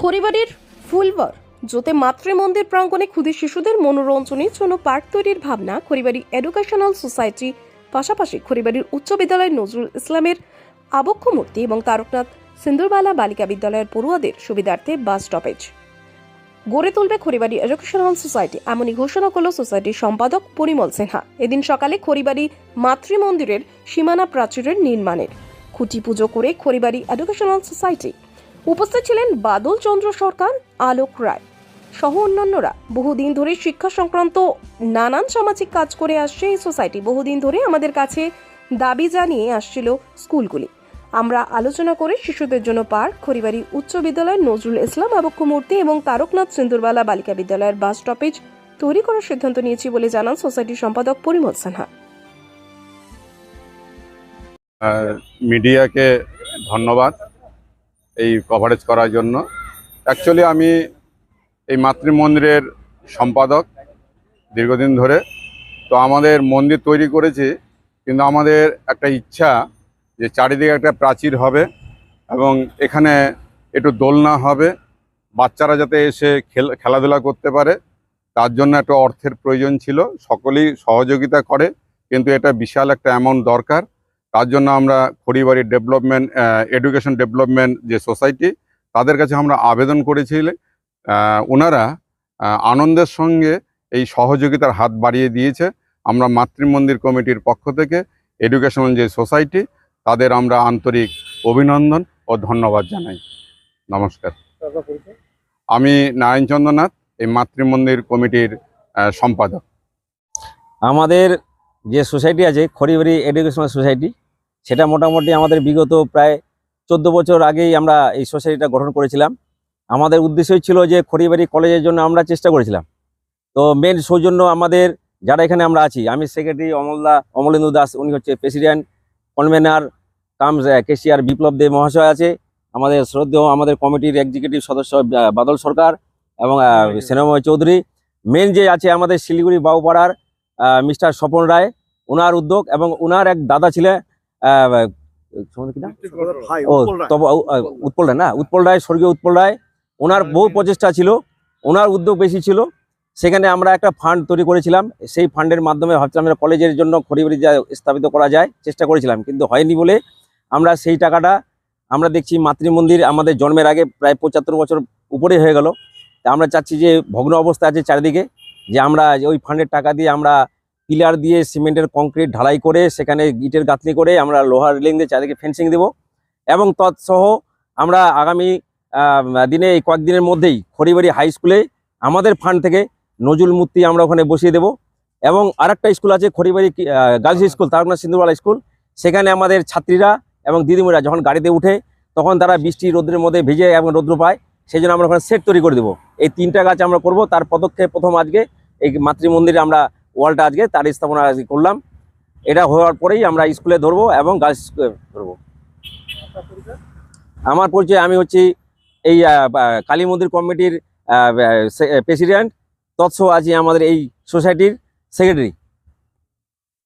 খড়িবাড়ির ফুলবার যোতে মাতৃমন্দির প্রাঙ্গণে ক্ষুদে শিশুদের মনোরঞ্জনের জন্য পার্ক তৈরির ভাবনা, খড়িবাড়ি এডুকেশনাল সোসাইটি পাশাপাশি খড়িবাড়ির উচ্চ বিদ্যালয় নজরুল ইসলামের আবক্ষ মূর্তি এবং তারকনাথ সিন্দুরবালা বালিকা বিদ্যালয়ের পড়ুয়াদের সুবিধার্থে বাস স্টপেজ গড়ে তুলবে খড়িবাড়ি এডুকেশনাল সোসাইটি এমনই ঘোষণা করল সোসাইটির সম্পাদক পরিমল সিনহা। এদিন সকালে খড়িবাড়ি মাতৃমন্দিরের সীমানা প্রাচীরের নির্মাণের খুঁটি পুজো করে খড়িবাড়ি এডুকেশনাল সোসাইটি উপস্থিত ছিলেন বাদল চন্দ্র সরকার, আলোক রায় সহ অন্যান্যরা। বহুদিন ধরে শিক্ষা সংক্রান্ত নানান সামাজিক কাজ করে আসছে এই সোসাইটি। বহুদিন ধরে আমাদের কাছে দাবি জানিয়ে আসছিল স্কুলগুলি। আমরা আলোচনা করে শিশুদের জন্য পার্ক, খড়িবাড়ি উচ্চ বিদ্যালয়ের নজরুল ইসলাম, আবক্ষ মূর্তি এবং তারকনাথ সিন্দুরবালা বালিকা বিদ্যালয়ের বাস স্টপেজ তৈরি করার সিদ্ধান্ত নিয়েছি বলে জানান সোসাইটির সম্পাদক পরিমল সিনহা। মিডিয়াকে ধন্যবাদ। এই কভারেজ করার জন্য। অ্যাকচুয়ালি আমি এই মাতৃমন্দিরের সম্পাদক দীর্ঘদিন ধরে। তো আমাদের মন্দির তৈরি করেছি, কিন্তু আমাদের একটা ইচ্ছা যে চারিদিকে একটা প্রাচীর হবে এবং এখানে একটু দোলনা হবে, বাচ্চারা যাতে এসে খেল, খেলাধুলা করতে পারে। তার জন্য একটা অর্থের প্রয়োজন ছিল, সকলেই সহযোগিতা করে, কিন্তু এটা বিশাল একটা অ্যামাউন্ট দরকার। তার জন্য আমরা খড়িবাড়ি ডেভেলপমেন্ট এডুকেশন ডেভেলপমেন্ট যে সোসাইটি, তাদের কাছে আমরা আবেদন করেছিলে ওনারা আনন্দের সঙ্গে এই সহযোগিতার হাত বাড়িয়ে দিয়েছে। আমরা মাতৃমন্দির কমিটির পক্ষ থেকে এডুকেশনাল যে সোসাইটি, তাদের আমরা আন্তরিক অভিনন্দন ও ধন্যবাদ জানাই। নমস্কার। আমি নারায়ণচন্দ্রনাথ, এই মাতৃমন্দির কমিটির সম্পাদক। আমাদের যে সোসাইটি আছে খড়িবাড়ি এডুকেশনাল সোসাইটি সেটা মোটামুটি আমাদের বিগত প্রায় চোদ্দ বছর আগেই আমরা এই সোসাইটিটা গঠন করেছিলাম। আমাদের উদ্দেশ্যই ছিল যে খড়িবাড়ি কলেজের জন্য আমরা চেষ্টা করেছিলাম। তো মেন সৌজন্য আমাদের যারা এখানে আমরা আছি আমি সেক্রেটারি অমলদা অমলেন্দু দাস উনি হচ্ছে প্রেসিডেন্ট কনভেনার কামস কেসিআর বিপ্লব দেব মহাশয় আছে আমাদের শ্রদ্ধেয় আমাদের কমিটির এক্সিকিউটিভ সদস্য বাদল সরকার এবং সেনাময় চৌধুরী। মেন যে আছে আমাদের শিলিগুড়ি বাবুপাড়ার মিস্টার স্বপন রায় ওনার উদ্যোগ এবং ওনার এক দাদা ছিলেন? ও তবে উৎপল রায় না? উৎপল রায় স্বর্গীয় উৎপল রায়। ওনার বহু প্রচেষ্টা ছিল ওনার উদ্যোগ বেশি ছিল। সেখানে আমরা একটা ফান্ড তৈরি করেছিলাম সেই ফান্ডের মাধ্যমে ভাবছিলাম আমরা কলেজের জন্য খড়িবাড়ি যা স্থাপিত করা যায় চেষ্টা করেছিলাম কিন্তু হয়নি বলে আমরা সেই টাকাটা আমরা দেখছি মাতৃমন্দির আমাদের জন্মের আগে প্রায় পঁচাত্তর বছর উপরে হয়ে গেল। তা আমরা চাচ্ছি যে ভগ্ন অবস্থা আছে চারিদিকে যে আমরা ওই ফান্ডের টাকা দিয়ে আমরা পিলার দিয়ে সিমেন্টের কংক্রিট ঢালাই করে, সেখানে ইটের গাঁথনি করে আমরা লোহার রেলিং দিয়ে চারিদিকে ফেন্সিং দেব। এবং তৎসহ আমরা আগামী দিনে এই কয়েকদিনের মধ্যেই খড়িবাড়ি হাই স্কুলে আমাদের ফান্ড থেকে নজরুল মূর্তি আমরা ওখানে বসিয়ে দেব। এবং আরেকটা স্কুল আছে খড়িবাড়ি গার্লস স্কুল তারকনা সিন্ধুবালা স্কুল সেখানে আমাদের ছাত্রীরা এবং দিদিমণিরা যখন গাড়িতে উঠে, তখন তারা বৃষ্টি রোদ্রের মধ্যে ভিজে এবং রৌদ্র পায় সেই জন্য আমরা ওখানে সেট তৈরি করে দেবো। এই তিনটা গাছ আমরা করব। তার পদক্ষেপ প্রথম আজকে এই মাতৃমন্দিরে আমরা ওয়ালটা আজকে তার স্থাপনা আজকে করলাম। এটা হওয়ার পরেই আমরা স্কুলে ধরবো এবং গার্লস স্কুলে ধরবো। আমার পরিচয়, আমি হচ্ছি এই কালী মন্দির কমিটির প্রেসিডেন্ট। তৎস আছি আমাদের এই সোসাইটির সেক্রেটারি।